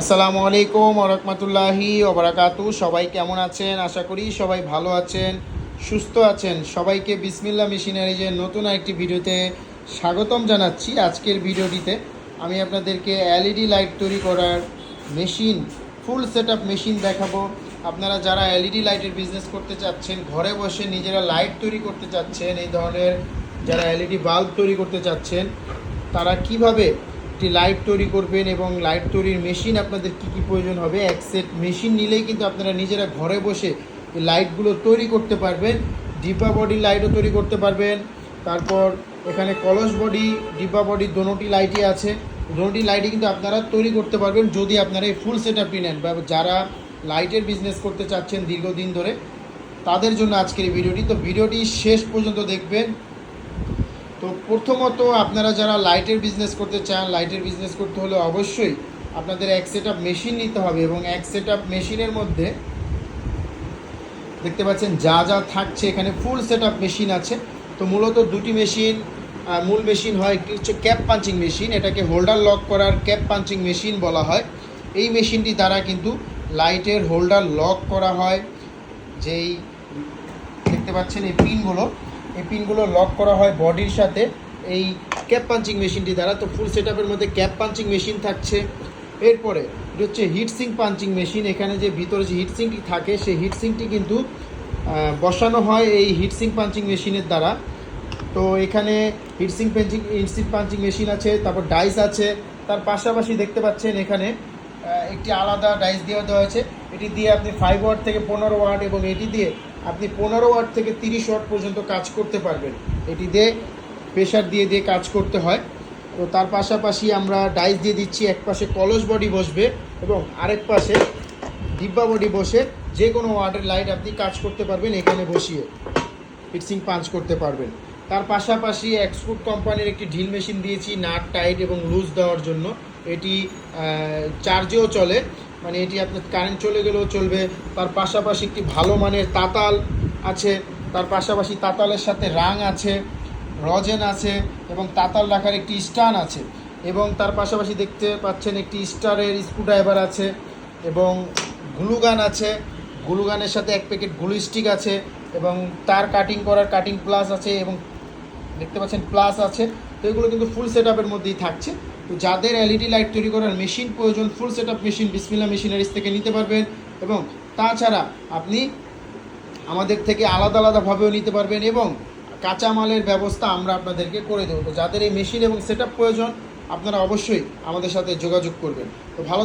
আসসালামু আলাইকুম ওরহমতুল্লাহি ওবরাকাতু সবাই কেমন আছেন? আশা করি সবাই ভালো আছেন, সুস্থ আছেন। সবাইকে বিসমিল্লা মেশিনারিজের নতুন একটি ভিডিওতে স্বাগতম জানাচ্ছি আজকের ভিডিওটিতে। আমি আপনাদেরকে এলইডি লাইট তৈরি করার মেশিন, ফুল সেট মেশিন দেখাবো। আপনারা যারা এলইডি লাইটের বিজনেস করতে চাচ্ছেন, ঘরে বসে নিজেরা লাইট তৈরি করতে চাচ্ছেন, এই ধরনের যারা এলইডি বাল্ব তৈরি করতে চাচ্ছেন, তারা কীভাবে একটি লাইট তৈরি করবেন এবং লাইট তৈরির মেশিন আপনাদের কি কি প্রয়োজন হবে? এক সেট মেশিন নিলেই কিন্তু আপনারা নিজেরা ঘরে বসে লাইটগুলো তৈরি করতে পারবেন, ডিপা বডি লাইটও তৈরি করতে পারবেন। তারপর এখানে কলস বডি, ডিপা বডি দোনোটি লাইটই আছে। দোনোটি লাইটই কিন্তু আপনারা তৈরি করতে পারবেন যদি আপনারা এই ফুল সেট আপটি নেন বা যারা লাইটের বিজনেস করতে চাচ্ছেন দীর্ঘদিন ধরে, তাদের জন্য আজকের এই ভিডিওটি। তো ভিডিওটি শেষ পর্যন্ত দেখবেন। তো প্রথমত আপনারা যারা লাইটের বিজনেস করতে চান লাইটের বিজনেস করতে হলে অবশ্যই আপনাদের এক সেট আপ মেশিন নিতে হবে এবং এক সেট আপ মেশিনের মধ্যে দেখতে পাচ্ছেন যা যা থাকছে, এখানে ফুল সেট আপ মেশিন আছে। তো মূলত দুটি মেশিন মূল মেশিন হয়, একটি হচ্ছে ক্যাপ পাঞ্চিং মেশিন এটাকে হোল্ডার লক করার ক্যাপ পাঞ্চিং মেশিন বলা হয়। এই মেশিনটি দ্বারা কিন্তু লাইটের হোল্ডার লক করা হয়। যেই দেখতে পাচ্ছেন এই পিনগুলো এই পিনগুলো লক করা হয় বডির সাথে। এই ক্যাপ পাঞ্চিং মেশিনটি দ্বারা। তো ফুল সেট আপের মধ্যে ক্যাপ পাঞ্চিং মেশিন থাকছে। এরপরে এটা হচ্ছে হিটসিং পাঞ্চিং মেশিন। এখানে যে ভিতরে যে হিটসিংটি থাকে, সেই হিটসিংটি কিন্তু বসানো হয় এই হিটসিং পাঞ্চিং মেশিনের দ্বারা। তো এখানে heatsink punching heatsink punching machine আছে, তারপর ডাইস আছে। তার পাশাপাশি দেখতে পাচ্ছেন এখানে একটি আলাদা ডাইস দেওয়া দেওয়া হয়েছে। এটি দিয়ে আপনি ফাইভ ওয়াট থেকে পনেরো ওয়াট এবং এটি দিয়ে আপনি পনেরো ওয়াট থেকে তিরিশ ওয়াট পর্যন্ত কাজ করতে পারবেন। এটি দিয়ে প্রেশার দিয়ে দিয়ে কাজ করতে হয়। তো তার পাশাপাশি আমরা ডাইস দিয়ে দিচ্ছি, এক পাশে কলস বডি বসবে এবং আরেক পাশে ডিব্বা বডি বসে যে কোনো ওয়ার্ডের লাইট আপনি কাজ করতে পারবেন এখানে বসিয়ে। ফিক্সিং পাঞ্চ করতে পারবেন। তার পাশাপাশি এক্সপোর্ট কোম্পানির একটি ঢিল মেশিন দিয়েছি, নাট টাইট এবং লুজ দেওয়ার জন্য। এটি চার্জেও চলে। মানে এটি আপনার কারেন্ট চলে গেলেও চলবে। তার পাশাপাশি একটি ভালো মানের তাতাল আছে। তার পাশাপাশি তাতালের সাথে রাং আছে, রজেন আছে এবং তাতাল রাখার একটি স্টান আছে এবং তার পাশাপাশি দেখতে পাচ্ছেন একটি স্টারের স্ক্রুড্রাইভার আছে এবং গ্লুগান আছে। গ্লুগানের সাথে এক প্যাকেট গ্লু স্টিক আছে এবং তার কাটিং করার কাটিং প্লাস আছে এবং দেখতে পাচ্ছেন প্লাস আছে। তো এগুলো কিন্তু ফুল সেট আপের মধ্যেই থাকছে। তো যাদের এলইডি লাইট তৈরি করার মেশিন প্রয়োজন full set up machine Bismillah machineries থেকে নিতে পারবেন এবং তাছাড়া আপনি আমাদের থেকে আলাদা আলাদাভাবেও নিতে পারবেন এবং কাঁচামালের ব্যবস্থা আমরা আপনাদেরকে করে দেবো। তো যাদের এই মেশিন এবং সেট প্রয়োজন, আপনারা অবশ্যই আমাদের সাথে যোগাযোগ করবেন। তো ভালো